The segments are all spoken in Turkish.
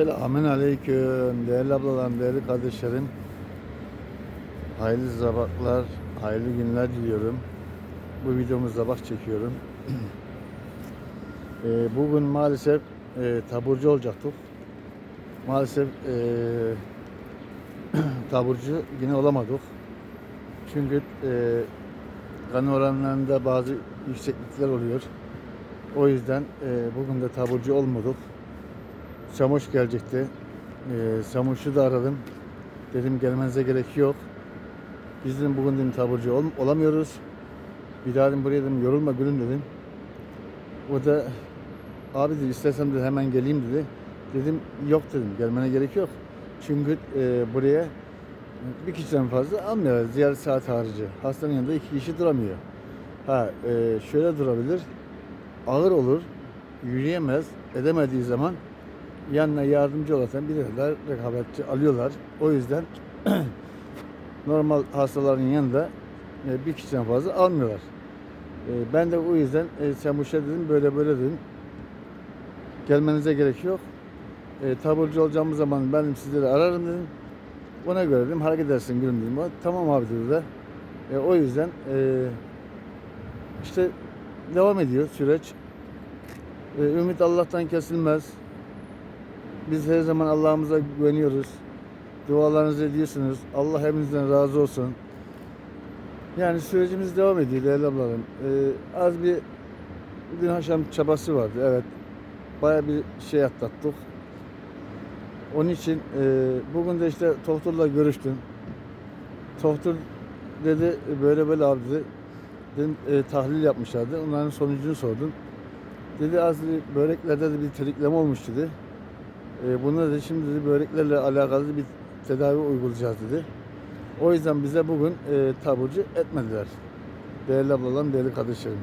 Selamun Aleyküm değerli ablalarım, değerli kardeşlerim. Hayırlı sabahlar, hayırlı günler diliyorum. Bu videomu sabah çekiyorum. Ee, bugün maalesef e, taburcu olacaktık. Maalesef e, taburcu yine olamadık. Çünkü e, kan oranlarında bazı yükseklikler oluyor. O yüzden e, bugün de taburcu olmadık. Samuş gelecekti. Ee, Samuş'u da aradım. Dedim gelmenize gerek yok. Biz dedim bugün dedim taburcu ol- olamıyoruz. Bir daha dedim buraya dedim yorulma gülüm dedim. O da abi dedi istersen de hemen geleyim dedi. Dedim yok dedim gelmene gerek yok. Çünkü e, buraya bir kişiden fazla almıyorlar ziyaret saat harici. Hastanın yanında iki kişi duramıyor. Ha e, şöyle durabilir. Ağır olur. Yürüyemez. Edemediği zaman yanına yardımcı olan bilirler, rekabetçi alıyorlar. O yüzden normal hastaların yanında e, bir kişiden fazla almıyorlar. E, Ben de o yüzden e, Semuş'a dedim böyle böyle dedim. Gelmenize gerek yok. E, taburcu olacağımız zaman ben sizleri ararım dedim. Ona göre dedim hareket edersin gülüm dedim. O, Tamam abi dedi de. E, o yüzden e, işte devam ediyor süreç. E, ümit Allah'tan kesilmez. Biz her zaman Allah'ımıza güveniyoruz. Dualarınızı ediyorsunuz. Allah hepinizden razı olsun. Yani sürecimiz devam ediyor değerli ablalarım. Ee, az bir dün akşam çabası vardı. Evet. Baya bir şey atlattık. Onun için e, bugün de işte doktorla görüştüm. Doktor dedi böyle böyle abi dedi. Dedim e, tahlil yapmışlardı. Onların sonucunu sordum. Dedi az dedi, böreklerde de bir trikleme olmuş dedi. E, bunu dedi şimdi dedi böreklerle alakalı bir tedavi uygulayacağız dedi. O yüzden bize bugün e, taburcu etmediler. Değerli ablalarım, değerli kardeşlerim.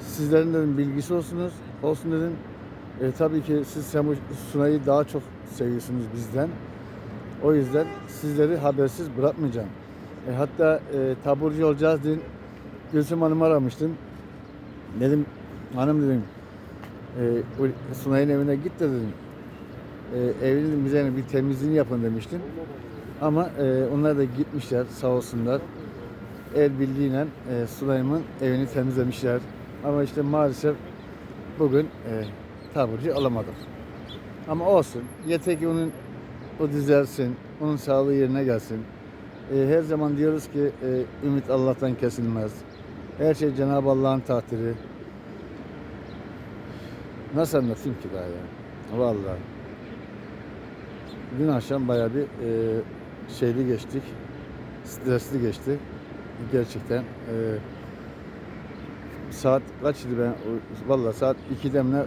Sizlerin dedim bilgisi olsunuz, olsun dedim. E, tabii ki siz Semu Sunay'ı daha çok seviyorsunuz bizden. O yüzden sizleri habersiz bırakmayacağım. E, hatta e, taburcu olacağız dedim. Gülsüm Hanım'ı aramıştım. Dedim, hanım dedim, e, Sunay'ın evine git de dedim e, evinin bize bir temizliğini yapın demiştim. Ama e, onlar da gitmişler sağ olsunlar. El birliğiyle e, Süleyman evini temizlemişler. Ama işte maalesef bugün e, taburcu alamadık. Ama olsun. Yeter ki onun o düzelsin. Onun sağlığı yerine gelsin. E, her zaman diyoruz ki e, ümit Allah'tan kesilmez. Her şey Cenab-ı Allah'ın takdiri. Nasıl anlatayım ki daha ya? Vallahi. Dün akşam bayağı bir e, şeyli geçtik. Stresli geçti. Gerçekten e, saat kaçtı ben? Vallahi saat 2'de mi ne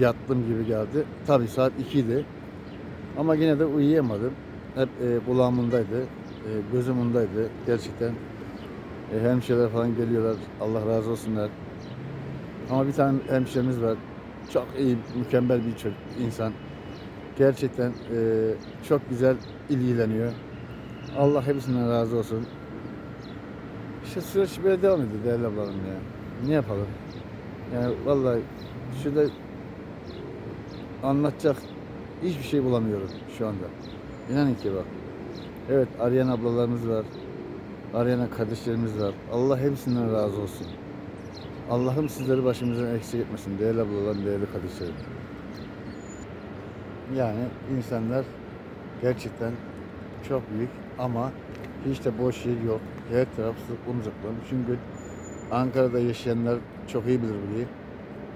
yattım gibi geldi. Tabii saat 2'ydi. Ama yine de uyuyamadım. Hep e, kulağımındaydı. E, gözümündeydi. Gerçekten e, hemşireler falan geliyorlar. Allah razı olsunlar. Ama bir tane hemşiremiz var. Çok iyi, mükemmel bir insan. Gerçekten e, çok güzel ilgileniyor. Allah hepsinden razı olsun. İşte süreç böyle devam ediyor değerli ablarım ya. Ne yapalım? Yani vallahi şurada anlatacak hiçbir şey bulamıyorum şu anda. İnanın ki bak. Evet arayan ablalarımız var. Arayan kardeşlerimiz var. Allah hepsinden razı olsun. Allah'ım sizleri başımızdan eksik etmesin değerli ablalarım, değerli kardeşlerim. Yani insanlar gerçekten çok büyük ama hiç de boş yer yok. Her taraf umzuklan. Çünkü Ankara'da yaşayanlar çok iyi bilir burayı.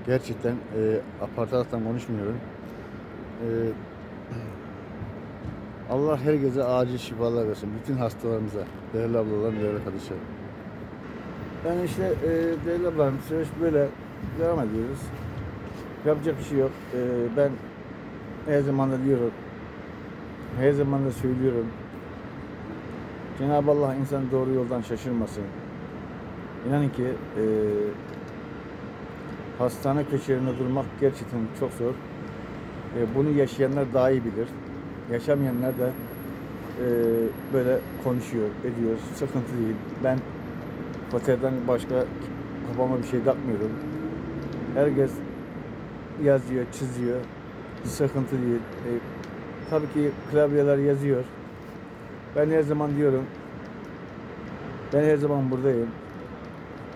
Gerçekten e, apar taraftan konuşmuyorum. E, Allah herkese acil şifalar versin. Bütün hastalarımıza. Değerli ablalarım, değerli kardeşlerim. Yani işte e, değerli ablalarım süreç böyle devam ediyoruz. Yapacak bir şey yok. E, ben her zaman da diyorum. Her zaman da söylüyorum. Cenab-ı Allah insanı doğru yoldan şaşırmasın. İnanın ki e, hastane köşelerinde durmak gerçekten çok zor. E, bunu yaşayanlar daha iyi bilir. Yaşamayanlar da e, böyle konuşuyor, ediyor. Sıkıntı değil. Ben fotoğraftan başka kafama bir şey takmıyorum. Herkes yazıyor, çiziyor. Sıkıntı değil. E, tabii ki klavyeler yazıyor. Ben her zaman diyorum, ben her zaman buradayım.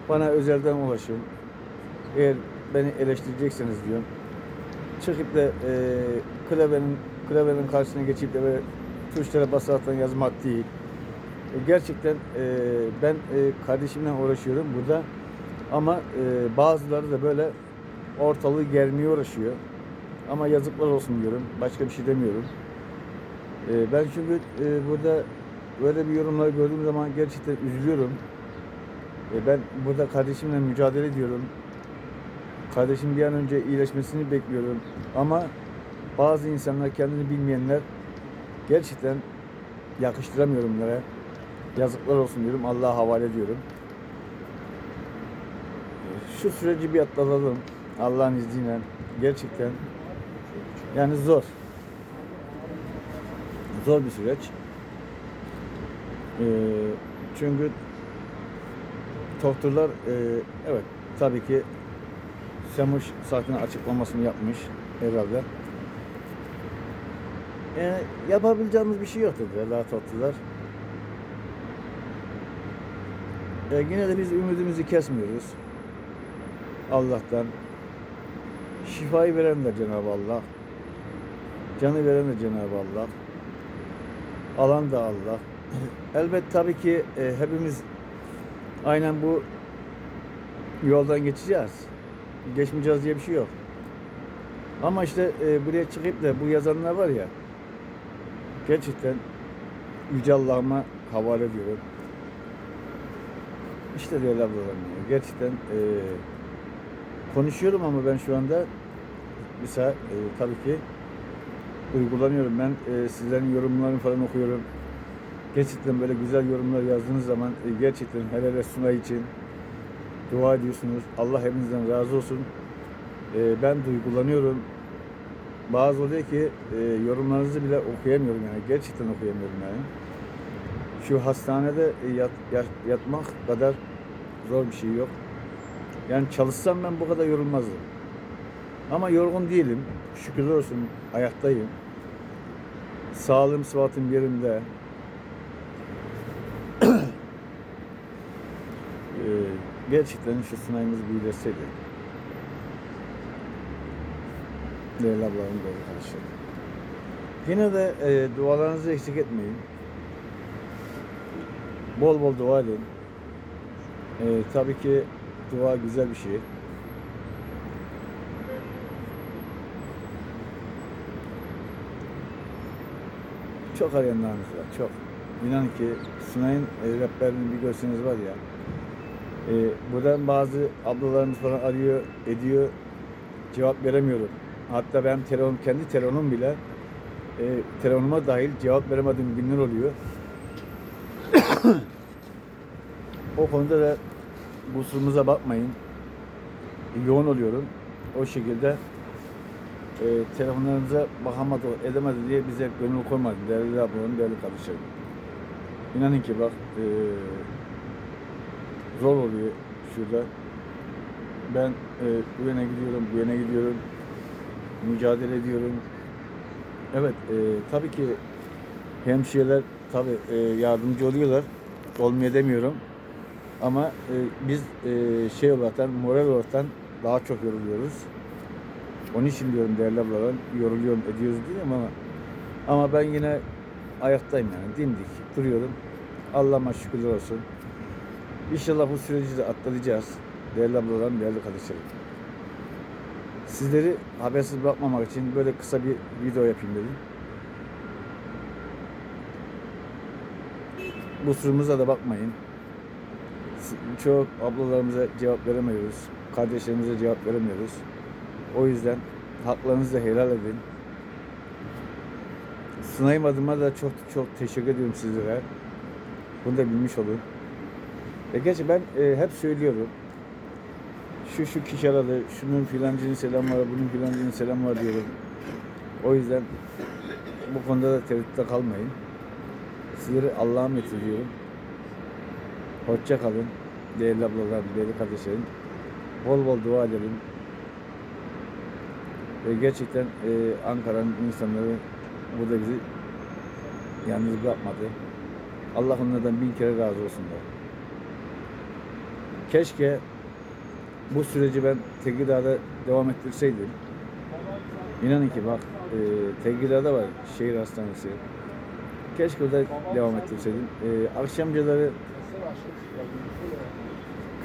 Bana özelden ulaşın. Eğer beni eleştirecekseniz diyorum. Çıkıp da e, klavyenin, klavyenin karşısına geçip de tuşlara basaraktan yazmak değil. E, gerçekten e, ben e, kardeşimle uğraşıyorum burada. Ama e, bazıları da böyle ortalığı germeye uğraşıyor. Ama yazıklar olsun diyorum. Başka bir şey demiyorum. E, ben çünkü e, burada böyle bir yorumlar gördüğüm zaman gerçekten üzülüyorum. E, ben burada kardeşimle mücadele ediyorum. Kardeşim bir an önce iyileşmesini bekliyorum. Ama bazı insanlar kendini bilmeyenler gerçekten yakıştıramıyorum bunlara. Yazıklar olsun diyorum. Allah'a havale ediyorum. Şu süreci bir atlatalım. Allah'ın izniyle. Gerçekten yani zor. Zor bir süreç. Ee, çünkü doktorlar e, evet tabii ki Semuş zaten açıklamasını yapmış herhalde. E, yapabileceğimiz bir şey yok dediler daha tatlılar. E, yine de biz ümidimizi kesmiyoruz. Allah'tan. Şifayı veren de Cenab-ı Allah. Canı veren de Cenab-ı Allah. Alan da Allah. Elbet tabii ki e, hepimiz aynen bu yoldan geçeceğiz. Geçmeyeceğiz diye bir şey yok. Ama işte e, buraya çıkıp da bu yazanlar var ya gerçekten Yüce Allah'ıma havale ediyorum. İşte ablalarım ya. Gerçekten e, konuşuyorum ama ben şu anda mesela e, tabii ki uygulanıyorum. Ben e, sizlerin yorumlarını falan okuyorum. Gerçekten böyle güzel yorumlar yazdığınız zaman e, gerçekten hele Sunay için dua ediyorsunuz. Allah hepinizden razı olsun. E, ben duygulanıyorum. Bazı oluyor ki e, yorumlarınızı bile okuyamıyorum yani. Gerçekten okuyamıyorum yani. Şu hastanede e, yat, yat- yatmak kadar zor bir şey yok. Yani çalışsam ben bu kadar yorulmazdım. Ama yorgun değilim. Şükürler olsun ayaktayım. Sağlığım, sıhhatim yerinde. Ee, gerçekten şu sınavımız bir iyileşseydi. Değerli ablarım, değerli kardeşlerim. Yine de e, dualarınızı eksik etmeyin. Bol bol dua edin. E, tabii ki dua güzel bir şey. Çok arayanlarımız var, çok. İnanın ki Sunay'ın e, rehberinin bir görseniz var ya. E, buradan bazı ablalarımız falan arıyor, ediyor. Cevap veremiyorum. Hatta ben telefon, kendi telefonum bile e, telefonuma dahil cevap veremediğim günler oluyor. o konuda da kusurumuza bakmayın. Yoğun oluyorum. O şekilde e, telefonlarınıza bakamadı, edemedi diye bize gönül koymadı. Değerli ablalarım, değerli kardeşlerim. İnanın ki bak e, zor oluyor şurada. Ben e, bu yana gidiyorum, bu yana gidiyorum. Mücadele ediyorum. Evet, e, tabii ki hemşireler tabii e, yardımcı oluyorlar. Olmuyor demiyorum. Ama e, biz e, şey olaraktan, moral olaraktan daha çok yoruluyoruz. Onun için diyorum değerli ablalar, yoruluyorum, ediyoruz diyorum ama ama ben yine ayaktayım yani, dimdik duruyorum. Allah'ıma şükürler olsun. İnşallah bu süreci de atlatacağız. Değerli ablalarım, değerli kardeşlerim. Sizleri habersiz bırakmamak için böyle kısa bir video yapayım dedim. Bu surumuza da bakmayın. Çok ablalarımıza cevap veremiyoruz. Kardeşlerimize cevap veremiyoruz. O yüzden haklarınızı helal edin. Sınayım adıma da çok çok teşekkür ediyorum sizlere. Bunu da bilmiş olun. E gerçi ben e, hep söylüyorum. Şu şu kişi aradı, şunun filancının selam var, bunun filancının selam var diyorum. O yüzden bu konuda da tereddütte kalmayın. Sizleri Allah'a emanet ediyorum. Hoşça kalın. Değerli ablalar, değerli kardeşlerim. Bol bol dua edelim. Ve gerçekten e, Ankara'nın insanları burada bizi yalnız bırakmadı. Allah onlardan bin kere razı olsunlar. Keşke bu süreci ben Tekirdağ'da devam ettirseydim. İnanın ki bak e, Tekirdağ'da var şehir hastanesi. Keşke orada devam ettirseydim. E, akşamcıları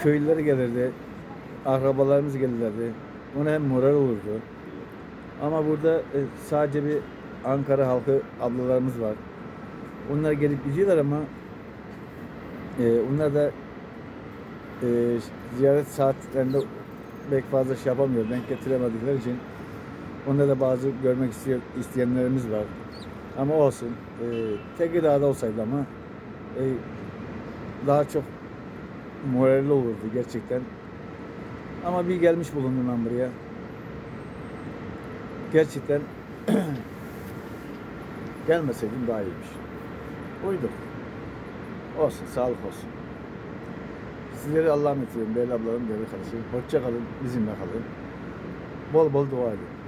köylüler gelirdi. Akrabalarımız gelirlerdi. Ona hem moral olurdu. Ama burada e, sadece bir Ankara halkı ablalarımız var. Onlar gelip gidiyorlar ama e, onlar da e, ziyaret saatlerinde pek fazla şey yapamıyor. Denk getiremedikleri için onda da bazı görmek istiyor, isteyenlerimiz var. Ama olsun. E, Tekirdağ'da olsaydı ama e, daha çok moralli olurdu gerçekten. Ama bir gelmiş bulundum ben buraya. Gerçekten gelmeseydim daha iyiymiş. Uyduk. Olsun, sağlık olsun. Sizleri Allah'a emanet ediyorum. Değerli ablalarım, değerli kardeşlerim. Hoşça kalın, bizimle kalın. Bol bol dua edin.